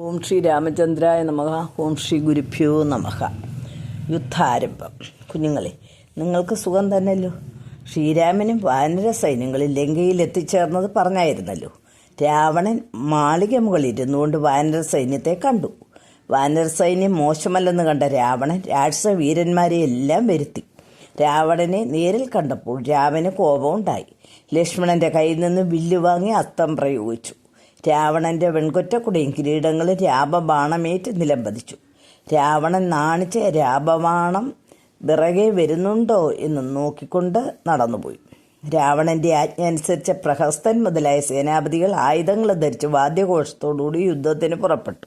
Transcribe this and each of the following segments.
ഓം ശ്രീ രാമചന്ദ്രായ നമഃ. ഓം ശ്രീ ഗുരുഭ്യോ നമഃ. യുദ്ധാരംഭം. കുഞ്ഞുങ്ങളെ നിങ്ങൾക്ക് സുഖം തന്നെയല്ലോ ശ്രീരാമനും വാനര സൈന്യങ്ങളിൽ ലങ്കയിൽ എത്തിച്ചേർന്നത് പറഞ്ഞായിരുന്നല്ലോ. രാവണൻ മാളിക മുകളിൽ ഇരുന്നുകൊണ്ട് വാനര സൈന്യത്തെ കണ്ടു. വാനര സൈന്യം മോശമല്ലെന്ന് കണ്ട രാവണൻ രാക്ഷസ വീരന്മാരെ എല്ലാം വരുത്തി. രാവണനെ നേരിൽ കണ്ടപ്പോൾ രാമന് കോപമുണ്ടായി. ലക്ഷ്മണന്റെ കയ്യിൽ നിന്ന് വില്ല് വാങ്ങി അസ്ത്രം പ്രയോഗിച്ചു. രാവണന്റെ വെൺകൊറ്റക്കുടയും കിരീടങ്ങളും രാപബാണമേറ്റ് നിലംപതിച്ചു. രാവണൻ നാണിച്ച് രാപബാണം വിറകെ വരുന്നുണ്ടോ എന്ന് നോക്കിക്കൊണ്ട് നടന്നുപോയി. രാവണന്റെ ആജ്ഞ അനുസരിച്ച പ്രഹസ്തൻ മുതലായ സേനാപതികൾ ആയുധങ്ങൾ ധരിച്ച് വാദ്യഘോഷത്തോടുകൂടി യുദ്ധത്തിന് പുറപ്പെട്ടു.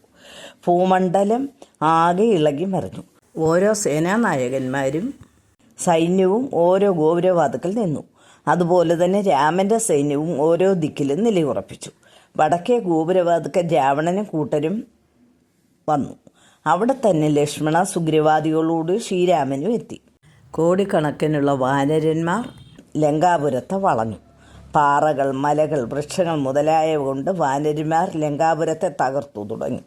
ഭൂമണ്ഡലം ആകെ ഇളകി മറിഞ്ഞു. ഓരോ സേനാനായകന്മാരും സൈന്യവും ഓരോ ഗോപുരവാതുക്കൽ നിന്നു. അതുപോലെ തന്നെ രാമന്റെ സൈന്യവും ഓരോ ദിക്കിലും നിലയുറപ്പിച്ചു. വടക്കേ ഗോപുരവാതുക്കൽ രാവണനും കൂട്ടരും വന്നു. അവിടെ തന്നെ ലക്ഷ്മണ സുഗ്രീവാദികളോട് ശ്രീരാമനും എത്തി. കോടിക്കണക്കിനുള്ള വാനരന്മാർ ലങ്കാപുരത്തെ വളഞ്ഞു. പാറകൾ മലകൾ വൃക്ഷങ്ങൾ മുതലായവ കൊണ്ട് വാനരന്മാർ ലങ്കാപുരത്തെ തകർത്തു തുടങ്ങി.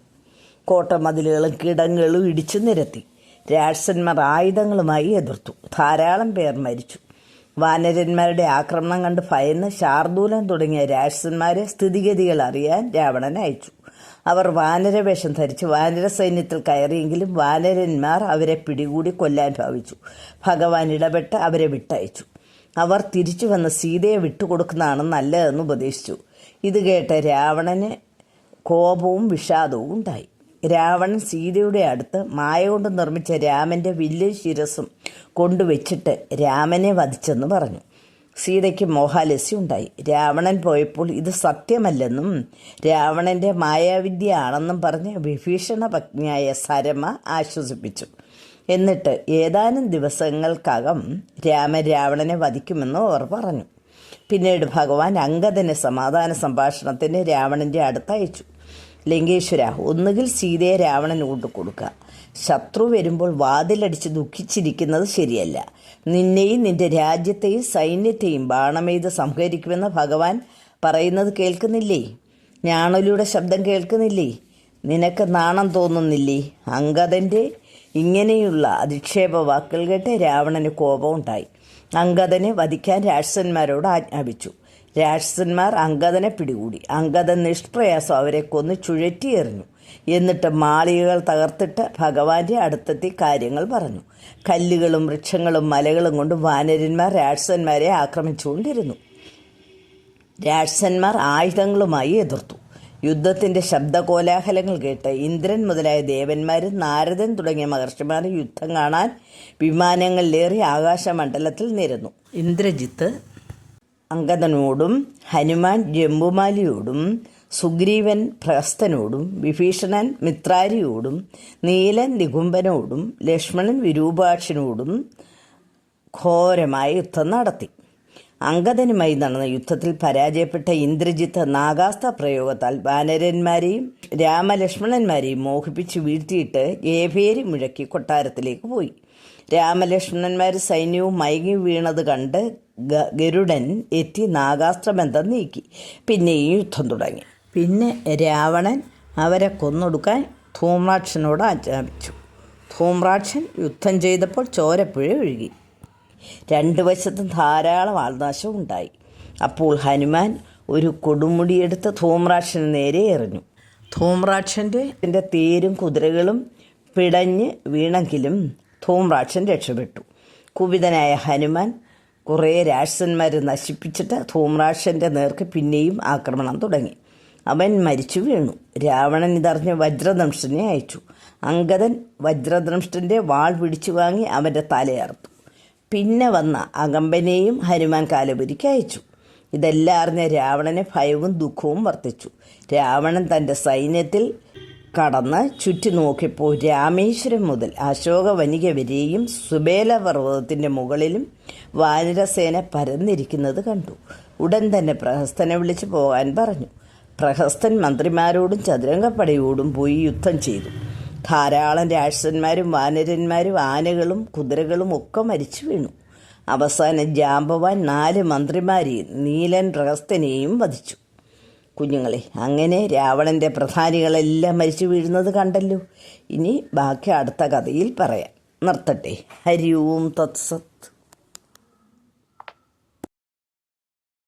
കോട്ടമതിലുകളും കിടങ്ങളും ഇടിച്ചു നിരത്തി. രാക്ഷസന്മാർ ആയുധങ്ങളുമായി എതിർത്തു. ധാരാളം പേർ മരിച്ചു. വാനരന്മാരുടെ ആക്രമണം കണ്ട് ഭയന്ന് ശാർദൂലൻ തുടങ്ങിയ രാക്ഷസന്മാരെ സ്ഥിതിഗതികൾ അറിയാൻ രാവണൻ അയച്ചു. അവർ വാനരവേഷം ധരിച്ച് വാനര സൈന്യത്തിൽ കയറിയെങ്കിലും വാനരന്മാർ അവരെ പിടികൂടി കൊല്ലാൻ ഭാവിച്ചു. ഭഗവാൻ ഇടപെട്ട് അവരെ വിട്ടയച്ചു. അവർ തിരിച്ചു വന്ന് സീതയെ വിട്ടുകൊടുക്കുന്നതാണ് നല്ലതെന്ന് ഉപദേശിച്ചു. ഇത് കേട്ട് രാവണന് കോപവും വിഷാദവും ഉണ്ടായി. രാവണൻ സീതയുടെ അടുത്ത് മായ കൊണ്ട് നിർമ്മിച്ച രാമന്റെ വില്ലും ശിരസും കൊണ്ടുവച്ചിട്ട് രാമനെ വധിച്ചെന്ന് പറഞ്ഞു. സീതയ്ക്ക് മോഹാലസ്യം ഉണ്ടായി. രാവണൻ പോയപ്പോൾ ഇത് സത്യമല്ലെന്നും രാവണന്റെ മായാവിദ്യ ആണെന്നും പറഞ്ഞ് വിഭീഷണ പത്നിയായ സരമ ആശ്വസിപ്പിച്ചു. എന്നിട്ട് ഏതാനും ദിവസങ്ങൾക്കകം രാമൻ രാവണനെ വധിക്കുമെന്നും അവർ പറഞ്ഞു. പിന്നീട് ഭഗവാൻ അങ്കദനെ സമാധാന സംഭാഷണത്തിന് രാവണന്റെ അടുത്തയച്ചു. ലങ്കേശ്വര ഒന്നുകിൽ സീതയെ രാവണൻ കൊണ്ടു കൊടുക്കുക. ശത്രു വരുമ്പോൾ വാതിലടിച്ച് ദുഃഖിച്ചിരിക്കുന്നത് ശരിയല്ല. നിന്നെയും നിന്റെ രാജ്യത്തെയും സൈന്യത്തെയും ബാണമെയ്ത് സംഹരിക്കുമെന്ന് ഭഗവാൻ പറയുന്നത് കേൾക്കുന്നില്ലേ? ഞാണലിയുടെ ശബ്ദം കേൾക്കുന്നില്ലേ? നിനക്ക് നാണം തോന്നുന്നില്ലേ? അങ്കദന്റെ ഇങ്ങനെയുള്ള അധിക്ഷേപ വാക്കുകൾ കേട്ട് രാവണന് കോപമുണ്ടായി. അങ്കദനെ വധിക്കാൻ രാക്ഷസന്മാരോട് ആജ്ഞാപിച്ചു. രാക്ഷസന്മാർ അങ്കദനെ പിടികൂടി. അങ്കദൻ നിഷ്പ്രയാസം അവരെ കൊന്ന് ചുഴറ്റി എറിഞ്ഞു. എന്നിട്ട് മാളികകൾ തകർത്തിട്ട് ഭഗവാന്റെ അടുത്തെത്തി കാര്യങ്ങൾ പറഞ്ഞു. കല്ലുകളും വൃക്ഷങ്ങളും മലകളും കൊണ്ട് വാനരന്മാർ രാക്ഷസന്മാരെ ആക്രമിച്ചുകൊണ്ടിരുന്നു. രാക്ഷസന്മാർ ആയുധങ്ങളുമായി എതിർത്തു. യുദ്ധത്തിന്റെ ശബ്ദകോലാഹലങ്ങൾ കേട്ട് ഇന്ദ്രൻ മുതലായ ദേവന്മാരും നാരദൻ തുടങ്ങിയ മഹർഷിമാർ യുദ്ധം കാണാൻ വിമാനങ്ങളിലേറി ആകാശമണ്ഡലത്തിൽ നിരന്നു. ഇന്ദ്രജിത്ത് അങ്കദനോടും ഹനുമാൻ ജംബുമാലിയോടും സുഗ്രീവൻ പ്രഹസ്തനോടും വിഭീഷണൻ മിത്രാരിയോടും നീലൻ നികുംബനോടും ലക്ഷ്മണൻ വിരൂപാക്ഷനോടും ഘോരമായ യുദ്ധം നടത്തി. അങ്കദനുമായി നടന്ന യുദ്ധത്തിൽ പരാജയപ്പെട്ട ഇന്ദ്രജിത്ത് നാഗാസ്ത്ര പ്രയോഗത്താൽ വാനരന്മാരെയും രാമലക്ഷ്മണന്മാരെയും മോഹിപ്പിച്ച് വീഴ്ത്തിയിട്ട് ഏഭേരി മുഴക്കി കൊട്ടാരത്തിലേക്ക് പോയി. രാമലക്ഷ്മണന്മാർ സൈന്യവും മയങ്ങി വീണത് കണ്ട് ഗരുഡൻ എത്തി നാഗാസ്ത്രബന്ധം നീക്കി. പിന്നെയും യുദ്ധം തുടങ്ങി. പിന്നെ രാവണൻ അവരെ കൊന്നൊടുക്കാൻ ധൂമ്രാക്ഷനോട് ആജ്ഞാപിച്ചു. ധൂമ്രാക്ഷൻ യുദ്ധം ചെയ്തപ്പോൾ ചോരപ്പുഴ ഒഴുകി. രണ്ട് വശത്തും ധാരാളം ആൾനാശം ഉണ്ടായി. അപ്പോൾ ഹനുമാൻ ഒരു കൊടുമുടിയെടുത്ത് ധൂമ്രാക്ഷന് നേരെ എറിഞ്ഞു. ധൂമ്രാക്ഷന്റെ തേരും കുതിരകളും പിടഞ്ഞ് വീണെങ്കിലും ധൂമ്രാക്ഷൻ രക്ഷപ്പെട്ടു. കുപിതനായ ഹനുമാൻ കുറേ രാക്ഷസന്മാരെ നശിപ്പിച്ചിട്ട് ധൂമ്രാക്ഷന്റെ നേർക്ക് പിന്നെയും ആക്രമണം തുടങ്ങി. അവൻ മരിച്ചു വീണു. രാവണൻ ഇതറിഞ്ഞ് വജ്രദംഷ്ടനെ അയച്ചു. അങ്കദൻ വജ്രദംഷ്ടന്റെ വാൾ പിടിച്ചു വാങ്ങി അവന്റെ തലയർത്തു പിന്നെ വന്ന അകമ്പനെയും ഹനുമാൻ കാലപുരിക്ക് അയച്ചു. ഇതെല്ലാം അറിഞ്ഞ രാവണന് ഭയവും ദുഃഖവും വർദ്ധിച്ചു. രാവണൻ തന്റെ സൈന്യത്തിൽ കടന്ന് ചുറ്റി നോക്കിയപ്പോൾ രാമേശ്വരം മുതൽ അശോകവനിക വരെയും സുബേല പർവതത്തിന്റെ മുകളിലും വാനരസേന പരന്നിരിക്കുന്നത് കണ്ടു. ഉടൻ തന്നെ പ്രഹസ്തനെ വിളിച്ചു പോകാൻ പറഞ്ഞു. പ്രഹസ്തൻ മന്ത്രിമാരോടും ചതുരംഗപ്പടയോടും പോയി യുദ്ധം ചെയ്തു. ധാരാളം രാക്ഷസന്മാരും വാനരന്മാരും ആനകളും കുതിരകളും ഒക്കെ മരിച്ചു വീണു. അവസാനം ജാമ്പവാൻ നാല് മന്ത്രിമാരെയും നീലൻ പ്രഹസ്തനെയും വധിച്ചു. കുഞ്ഞുങ്ങളെ അങ്ങനെ രാവണന്റെ പ്രധാനികളെല്ലാം മരിച്ചു വീഴുന്നത് കണ്ടല്ലോ. ഇനി ബാക്കി അടുത്ത കഥയിൽ പറയാം. നിർത്തട്ടെ. ഹരി ഓം തത്സത്ത്